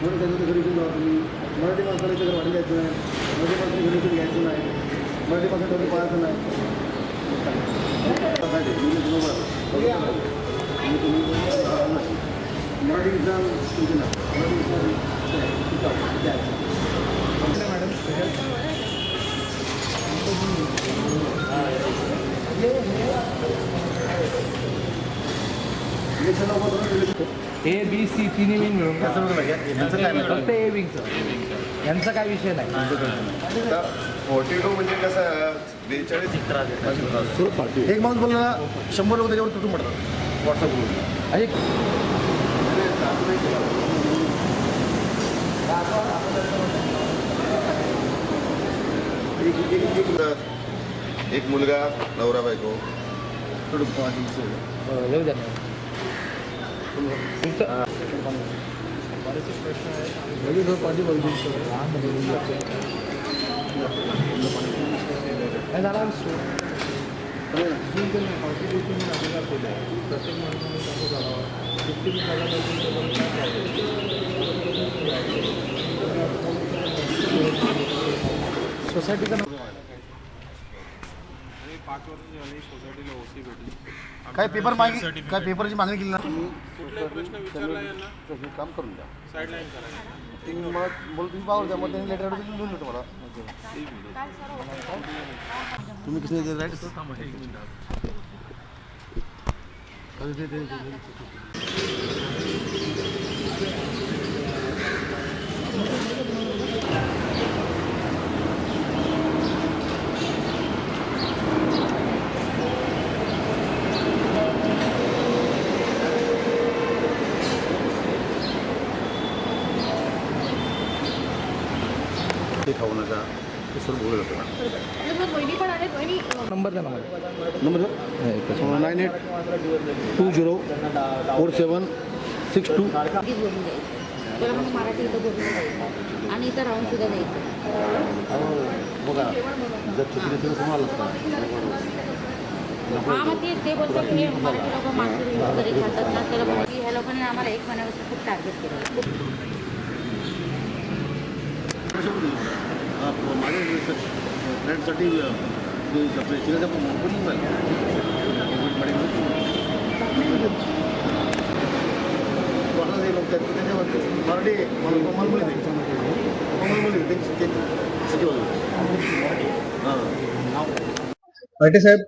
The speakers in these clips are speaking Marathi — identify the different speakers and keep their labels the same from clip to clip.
Speaker 1: म्हणून त्यांच्या घरी घेऊन जावा तुम्ही मराठी माणसाला इथे वाढी घ्यायचं नाही मराठी माणसाला घरी इथे घ्यायचं नाही मराठी माणसाला डोके पाहायचं नाही. मराठी एक्झाम तुमची ना
Speaker 2: मॅडम
Speaker 1: इलेक्शन लवकर
Speaker 2: ए बी सी तिन्ही विंग मिळून का? फक्त ए विंगचं यांचा काय विषय नाही.
Speaker 3: फोर्टी टू म्हणजे कसं बेचाळीस
Speaker 1: एक माणूस बोलला ना शंभर लोक त्याच्यावर तुटून पडतात. व्हॉट्सअपवरून
Speaker 2: अरे.
Speaker 1: एक एक एक
Speaker 3: एक मुलगा नवरा बायको.
Speaker 1: थोडं पाहिजे
Speaker 2: येऊ द्या. ना. Sosial kita. तुमचं नाही झाला सो सोसायटीचं नाव
Speaker 1: काय पेपर मागणी काय पेपरची मागणी केली ना? काम करून द्या तुम्ही मला बोल तुम्ही पावर द्या मग त्यांनी लेटर देऊन देतो मला. तुम्ही कसं राईट खाऊ नका ते सर्व बोलत होतं
Speaker 2: नंबर द्या ना
Speaker 1: number nine eight two zero four seven six two
Speaker 4: Marathi आणि इथं राहून सुद्धा द्यायचं.
Speaker 1: बघा जर चुकीचं तर
Speaker 4: हा ते ते बोलतात की हे मराठी लोक मासे वगैरे खातात ना की ह्या लोकांनी आम्हाला एक महिन्यापासून खूप टार्गेट केलं.
Speaker 1: माझ्या फ्रेंडसाठी आपल्या शिराच्या बोलून
Speaker 5: पाटे साहेब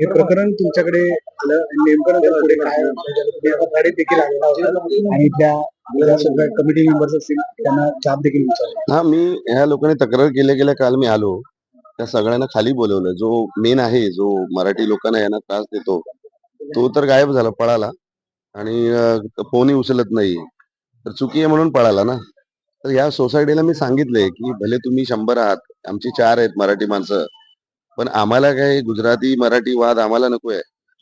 Speaker 5: हे प्रकरण तुमच्याकडे आलं आणि नेमकं पुढे काय तुम्ही आता देखील आलेला होता. आणि त्या सगळ्या कमिटी मेंबर्स असतील त्यांना जाब देखील विचारला.
Speaker 3: हा मी ह्या लोकांनी तक्रार केल्या गेल्या काल मी आलो. त्या सगळ्यांना खाली बोलवलं. जो मेन आहे जो मराठी लोकांना यांना त्रास देतो तो तर गायब झाला पळाला. आणि फोनही उचलत नाही. तर चुकी आहे म्हणून पळाला ना. तर या सोसायटीला मी सांगितलंय की भले तुम्ही शंभर आहात आमची चार आहेत मराठी माणसं पण आम्हाला काय गुजराती मराठी वाद आम्हाला नको आहे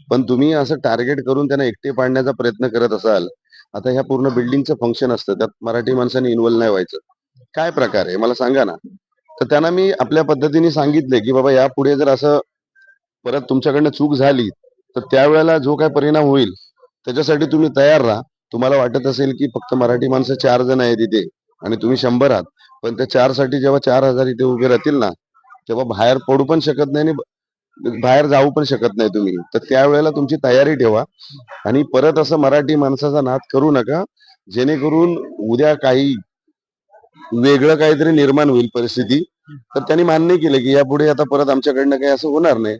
Speaker 3: पण तुम्ही असं टार्गेट करून त्यांना एकटे पाडण्याचा प्रयत्न करत असाल आता ह्या पूर्ण बिल्डिंगचं फंक्शन असतं त्यात मराठी माणसाने इन्व्हॉल्व नाही व्हायचं. काय प्रकार आहे? मला सांगा ना. तर त्यांना मी आपल्या पद्धतीने सांगितले की बाबा यापुढे जर असं परत तुमच्याकडनं चूक झाली तर त्यावेळेला जो काय परिणाम होईल त्याच्यासाठी तुम्ही तयार राहा. तुम्हाला वाटत असेल की फक्त मराठी माणसं चार जण आहेत इथे आणि तुम्ही शंभर आहात पण त्या चारसाठी जेव्हा चार हजार इथे उभे राहतील ना तेव्हा बाहेर पडू पण शकत नाही आणि बाहेर जाऊ पण शकत नाही तुम्ही. तर त्यावेळेला तुमची तयारी ठेवा. आणि परत असं मराठी माणसाचा नाद करू नका जेणेकरून उद्या काही वेगळं काहीतरी निर्माण होईल परिस्थिती. तर त्यांनी मान्य केलं की यापुढे आता परत आमच्याकडनं काही असं होणार नाही.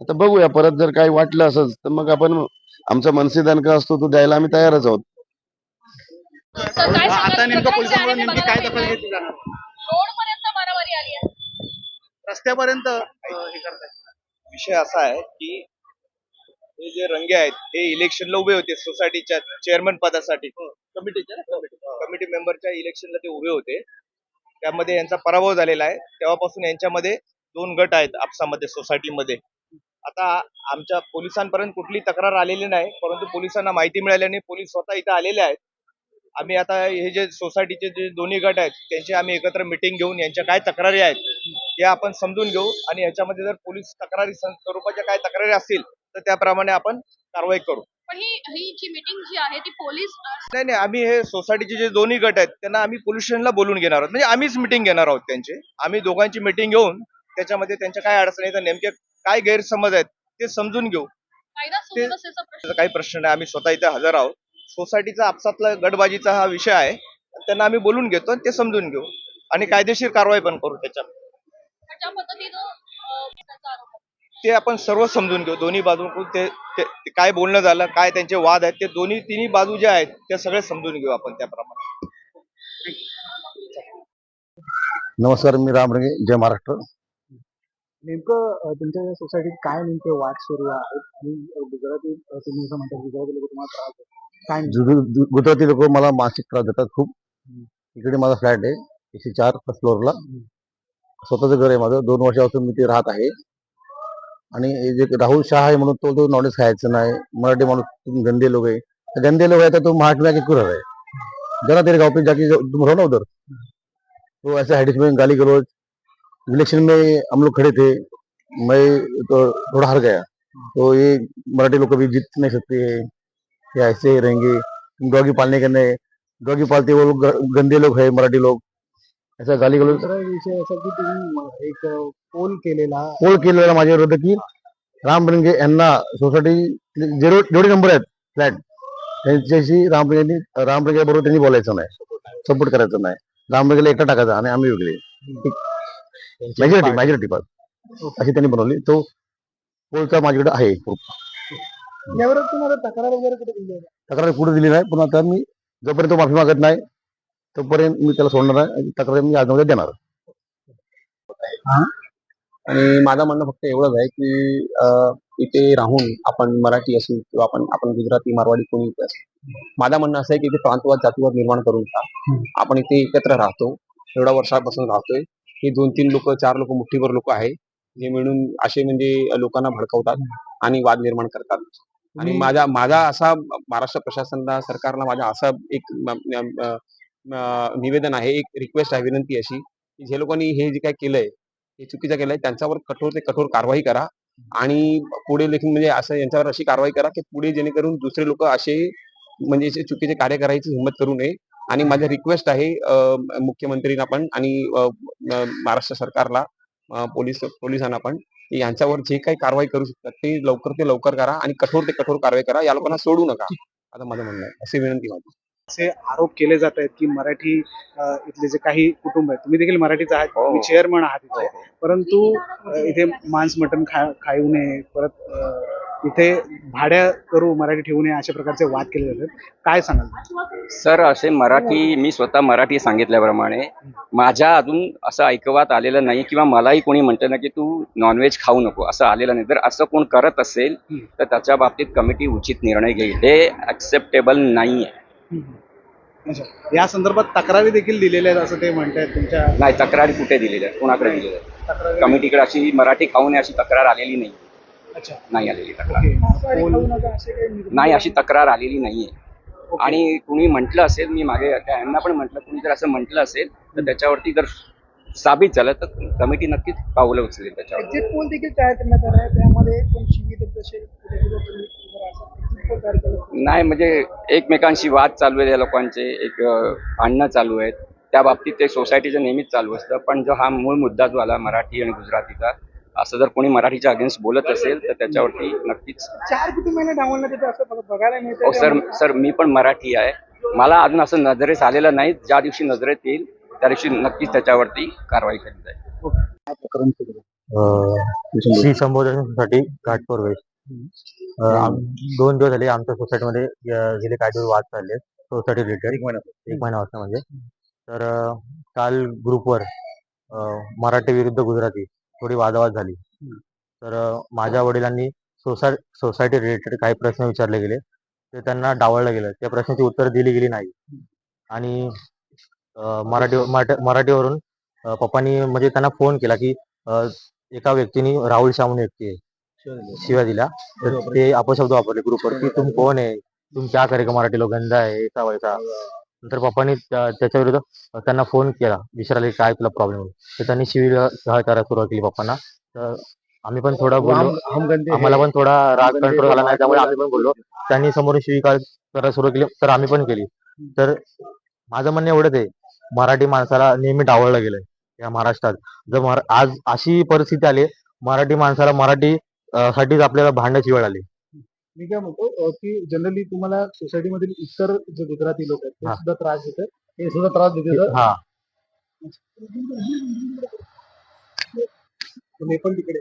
Speaker 3: आता बघूया परत जर काही वाटलं असंच तर मग आपण आमचा मनसे दणका असतो तो द्यायला आम्ही तयारच आहोत.
Speaker 6: आता नेमकं काय दखल घेतली जाणार? रस्त्यापर्यंत हे करताय
Speaker 7: विषय असा आहे की हे जे रंगे आहेत हे इलेक्शनला उभे होते सोसायटीच्या चेअरमन पदासाठी.
Speaker 6: कमिटीच्या
Speaker 7: कमिटी मेंबरच्या इलेक्शनला ते उभे होते. त्यामध्ये यांचा पराभव झालेला आहे. तेव्हापासून यांच्यामध्ये दोन गट आहेत आपसामध्ये सोसायटीमध्ये आता आमच्या पोलिसांपर्यंत कुठली तक्रार आलेली नाही परंतु पोलिसांना माहिती मिळाल्याने पोलीस स्वतः इथं आलेले आहेत. आम्ही आता हे जे सोसायटीचे जे दोन्ही गट आहेत त्यांची आम्ही एकत्र मिटिंग घेऊन यांच्या काय तक्रारी आहेत या आपण समजून घेऊ आणि याच्यामध्ये जर पोलीस तक्रारी स्वरूपाच्या काय तक्रारी असतील तर त्याप्रमाणे आपण कारवाई करू.
Speaker 8: पण ही ही जी मीटिंग जी आहे ती पोलीस
Speaker 7: नाही नाही आम्ही हे सोसायटीचे जे दोन्ही गट आहेत त्यांना आम्ही पोलीस स्टेशनला बोलून घेणार आहोत. म्हणजे आम्हीच मिटिंग घेणार आहोत त्यांची. आम्ही दोघांची मिटिंग घेऊन त्याच्यामध्ये त्यांच्या काय अडचणी आहेत नेमके काय गैरसमज आहेत ते समजून घेऊ. काही प्रश्न नाही. आम्ही स्वतः इथे हजर आहोत. सोसायटीचा आपसातला गटबाजीचा हा विषय आहे. त्यांना आम्ही बोलून घेतो आणि ते समजून घेऊ. आणि कायदेशीर कारवाई पण करू त्याच्यात. ते आपण सर्व समजून घेऊ. दोन्ही बाजूकडून ते ते ते काय बोलणं झालं काय त्यांचे वाद आहेत ते दोन्ही तिन्ही बाजू ज्या आहेत ते सगळे समजून घेऊ आपण त्याप्रमाणे.
Speaker 1: नमस्कार मी राम रंगे जय महाराष्ट्र.
Speaker 5: नेमकं तुमच्या सोसायटीत काय नेमके वाद सुरू आहेत? आणि गुजराती तुम्ही असं म्हणता गुजराती लोक तुम्हाला त्रास
Speaker 1: गुजराती लोक मला मानसिक त्रास देतात खूप. इकडे माझा फ्लॅट आहे एकशे चार फर्स्ट फ्लोअरला. स्वतःचं घर आहे माझं. दोन वर्षापासून मी ते राहत आहे. आणि जे राहुल शाह आहे म्हणून तो तो नॉलेज खायचं नाही. मराठी माणूस गंदे लोग है तो गंदे लोग है तो तुम महाराष्ट्र में आके क्यों रह रहे जरा तेरे गाँव पे जाके जो- तुम रहो ना उधर. तो ऐसे हेडिस में गाली गलौज. इलेक्शन में हम लोग खड़े थे. मैं तो थोड़ा हार गया. तो ये मराठी लोग कभी जीत नहीं सकते हैं. या ऐसे ही रहेंगे। डॉगी पालने के नहीं डॉगी पालते वो लोग गंदे लोग है मराठी लोग। ऐसा गाली गलौज।
Speaker 5: दुसरा विषय असा की तुम्ही एक पोल केलेला।
Speaker 1: पोल केलेला माझ्या विरोधात की राम रंगे यांना सोसायटी जेरो जेवढे नंबर आहेत फ्लॅट त्यांच्याशी राम रंगे राम बरोबर त्यांनी बोलायचं नाही. सपोर्ट करायचं नाही. राम रंगेला एकटा टाकायचा आणि आम्ही वेगळे. मेजॉरिटी मेजॉरिटी पास अशी त्यांनी बनवली. तो पोलचा माझ्याकडे आहे.
Speaker 5: यावर तुम्हाला तक्रार वगैरे कुठे दिली आहे?
Speaker 1: तक्रार कुठे दिली नाही. पण आता मी जोपर्यंत तो माफी मागत नाही तोपर्यंत मी त्याला सोडणार नाही तक्रार मी आज उद्या देणार
Speaker 9: आणि माझं म्हणणं फक्त एवढंच आहे की अं, इथे राहून आपण मराठी असू किंवा आपण आपण गुजराती मारवाडी कोणी इथे असू माझं म्हणणं असं आहे की इथे प्रांतवाद जातीवाद निर्माण करून का आपण इथे एकत्र राहतो. एवढ्या वर्षापासून राहतोय. हे दोन तीन लोक चार लोक मुठ्ठीभर लोक आहे जे मिळून असे म्हणजे लोकांना भडकवतात आणि वाद निर्माण करतात. आणि माझा माझा असा महाराष्ट्र प्रशासनाला सरकारला माझा असा एक निवेदन आहे एक रिक्वेस्ट आहे विनंती अशी की जे लोकांनी हे जे काय केलंय हे चुकीचं केलंय त्यांच्यावर कठोर ते कठोर कारवाई करा आणि पुढे देखील म्हणजे असं यांच्यावर अशी कारवाई करा की पुढे जेणेकरून दुसरे लोक असे म्हणजे चुकीचे कार्य करायची हिंमत करू नये. आणि माझी रिक्वेस्ट आहे मुख्यमंत्रींना पण आणि महाराष्ट्र सरकारला पोलीस पोलिसांना पण. यांच्यावर जे काही कारवाई करू शकतात ते लवकर ते लवकर करा आणि कठोर ते कठोर कारवाई करा. या लोकांना सोडू नका. आता माझं म्हणणं आहे. अशी विनंती माझी.
Speaker 5: असे आरोप केले जात आहेत की मराठी इथले जे काही कुटुंब आहेत तुम्ही देखील मराठीच आहात
Speaker 7: हो.
Speaker 5: तुम्ही चेअरमन आहात इथे. परंतु अं, इथे मांस मटण खा खाऊ नये परत इथे भाड्या करू मराठी ठेवू नये अशा प्रकारचे वाद केले जातात. काय सांगाल?
Speaker 10: सर असे मराठी मी स्वतः मराठी सांगितल्याप्रमाणे माझ्या अजून असं ऐकवात आलेलं नाही किंवा मलाही कोणी म्हणतं ना की तू नॉनव्हेज खाऊ नको असं आलेलं नाही. जर असं कोण करत असेल तर त्याच्या बाबतीत कमिटी उचित निर्णय घेईल. हे ऍक्सेप्टेबल नाही आहे
Speaker 5: अच्छा. या संदर्भात तक्रारी देखील दिलेल्या आहेत असं ते म्हणतायत तुमच्या
Speaker 10: नाही तक्रारी कुठे दिलेल्या आहेत? कोणाकडे दिलेल्या आहेत? कमिटीकडे अशी मराठी खाऊ नये अशी तक्रार आलेली नाही. नाही आलेली तक्रार. नाही अशी तक्रार आलेली नाहीये. आणि कुणी म्हटलं असेल मी मागे त्या यांना पण म्हटलं कुणी जर असं म्हटलं असेल तर त्याच्यावरती जर साबित झालं तर कमिटी नक्कीच पावलं उचलेल त्याच्यावर.
Speaker 5: एक्झिट पोल देखील तयार करण्यात आला आहे. त्यामध्ये
Speaker 10: नाही म्हणजे एकमेकांशी वाद चालू आहेत या लोकांचे एक भांडणं चालू आहेत. त्या बाबतीत ते सोसायटीचं नेहमीच चालू असतं. पण जो हा मूळ मुद्दा जो आला मराठी आणि गुजरातीचा असं जर कोणी मराठीच्या अगेन्स्ट बोलत असेल तर त्याच्यावरती नक्कीच
Speaker 5: चार कुटुंबांना डावलण्यात येतं असं बघ- बघायला मिळतं
Speaker 10: हो सर सर मी पण मराठी आहे. मला अजून असं नजरेस आलेलं नाही. ज्या दिवशी नजरेत येईल त्या दिवशी नक्कीच त्याच्यावरती कारवाई केली जाईल.
Speaker 2: श्री संबोधनासाठी घाटपोर वेस्ट. आम- दोन दिवस झाले आमच्या सोसायटीमध्ये गेले काही दिवस वाद चालले. सोसायटी रिलेटेड एक महिना एक महिना वाजता म्हणजे तर काल ग्रुपवर मराठी विरुद्ध गुजराती थोडी वादावाद झाली. तर माझ्या वडिलांनी सोसाय सोसायटी रिलेटेड काही प्रश्न विचारले गेले. ते त्यांना डावळलं गेलं. त्या प्रश्नाची उत्तर दिली गेली नाही. आणि मराठी मराठी- मराठीवरून पप्पांनी म्हणजे त्यांना फोन केला की एका व्यक्तीने राहुल शाह म्हणून व्यक्ती आहे शिव्या दिल्या. तर ते अपशब्द वापरले. ग्रुपवर की तुम कोण आहे? तुम क्या करेगा? मराठी लोक गंदा आहे वैसा. नंतर पप्पांनी त्या- त्याच्या विरुद्ध त्यांना फोन केला. विचारले काय तुला प्रॉब्लेम तर त्यांनी शिवीगाळ करायला सुरुवात केली पप्पांना. तर आम्ही पण थोडा बोललो. आम्हाला. पण थोडा राग कंट्रोल झाला नाही त्यामुळे. आम्ही पण बोललो. त्यांनी समोरून शिवीगाळ करायला सुरू केली तर आम्ही पण केली. तर माझं म्हणणं एवढंच आहे मराठी माणसाला नेहमी डावळलं गेलंय या महाराष्ट्रात. जर आज अशी परिस्थिती आली मराठी माणसाला मराठी साठीच आपल्याला भांडण्याची वेळ आली.
Speaker 5: मी काय म्हणतो की जनरली तुम्हाला सोसायटी मधील इतर जे गुजराती लोक आहेत ते
Speaker 2: हा.
Speaker 5: सुद्धा त्रास देतात हे सुद्धा त्रास देतात
Speaker 2: हा
Speaker 5: मी पण तिकडे.